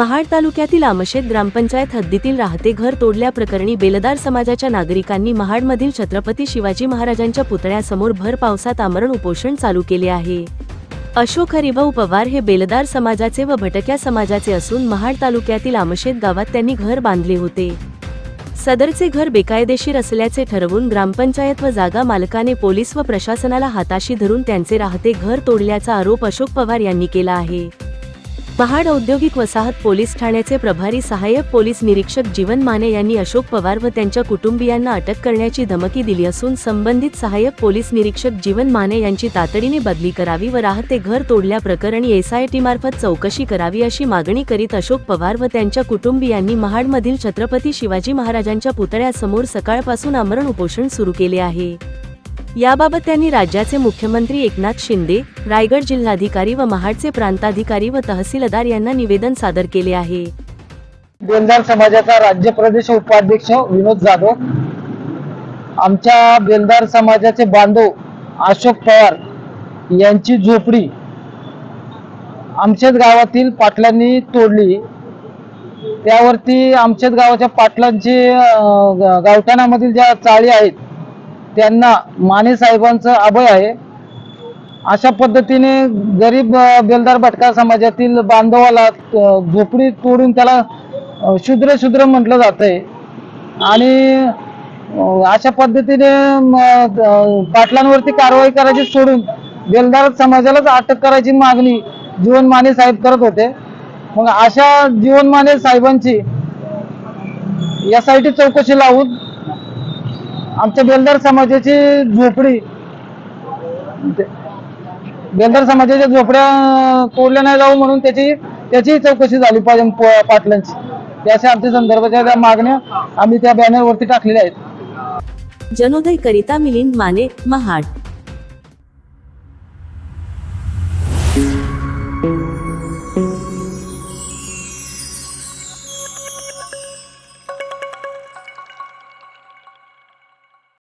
महाड तालुक्यातील आमशेत ग्रामपंचायत हद्दीतील राहते घर तोडल्याप्रकरणी बेलदार समाजाच्या नागरिकांनी महाडमधील छत्रपती शिवाजी महाराजांच्या पुतळ्यासमोर भर पावसात आमरण उपोषण चालू केले आहे. अशोक हरिभाऊ पवार हे बेलदार समाजाचे व भटक्या समाजाचे असून महाड तालुक्यातील आमशेत गावात त्यांनी घर बांधले होते. सदरचे घर बेकायदेशीर असल्याचे ठरवून ग्रामपंचायत व जागा मालकाने पोलीस व प्रशासनाला हाताशी धरून त्यांचे राहते घर तोडल्याचा आरोप अशोक पवार यांनी केला आहे. महाड औद्योगिक वसाहत पोलीस ठाण्याचे प्रभारी सहाय्यक पोलीस निरीक्षक जीवन माने यांनी अशोक पवार व त्यांच्या कुटुंबियांना अटक करण्याची धमकी दिली असून संबंधित सहाय्यक पोलीस निरीक्षक जीवन माने यांची तातडीने बदली करावी व राहते घर तोडल्याप्रकरणी एसआयटी मार्फत चौकशी करावी अशी मागणी करीत अशोक पवार व त्यांच्या कुटुंबियांनी महाडमधील छत्रपती शिवाजी महाराजांच्या पुतळ्यासमोर सकाळपासून आमरण उपोषण सुरू केले आहे. याबाबत त्यांनी राज्याचे मुख्यमंत्री एकनाथ शिंदे रायगड जिल्हाधिकारी व महाडचे प्रांताधिकारी व तहसीलदार यांना निवेदन सादर केले आहे. बेलदार समाजाचा राज्य प्रदेश उपाध्यक्ष विनोद जाधव आमच्या बेलदार समाजाचे बांधव अशोक पवार यांची झोपडी आमच्याच गावातील पाटलांनी तोडली. त्यावरती आमच्याच गावाच्या पाटलांची गावठाणामधील ज्या चाळी आहेत त्यांना माने साहेबांचं अभय आहे. अशा पद्धतीने गरीब बेलदार भटका समाजातील बांधवाला झोपडी तोडून त्याला शूद्र शूद्र म्हटलं जात आहे आणि अशा पद्धतीने पाटलांवरती कारवाई करायची सोडून बेलदार समाजालाच अटक करायची मागणी जीवन माने साहेब करत होते. मग अशा जीवन माने साहेबांची यासाठी चौकशी लावून आमच्या बेलदार समाजाची झोपडी. बेलदार समाजाच्या झोपड्या कोरल्या नाही जाऊ म्हणून त्याची त्याची चौकशी झाली पाहिजे पाटलांची. त्याच्या आमच्या संदर्भाच्या त्या मागण्या आम्ही त्या बॅनर वरती टाकलेल्या आहेत. जनोदय करिता मिलिंद माने महाड. thank you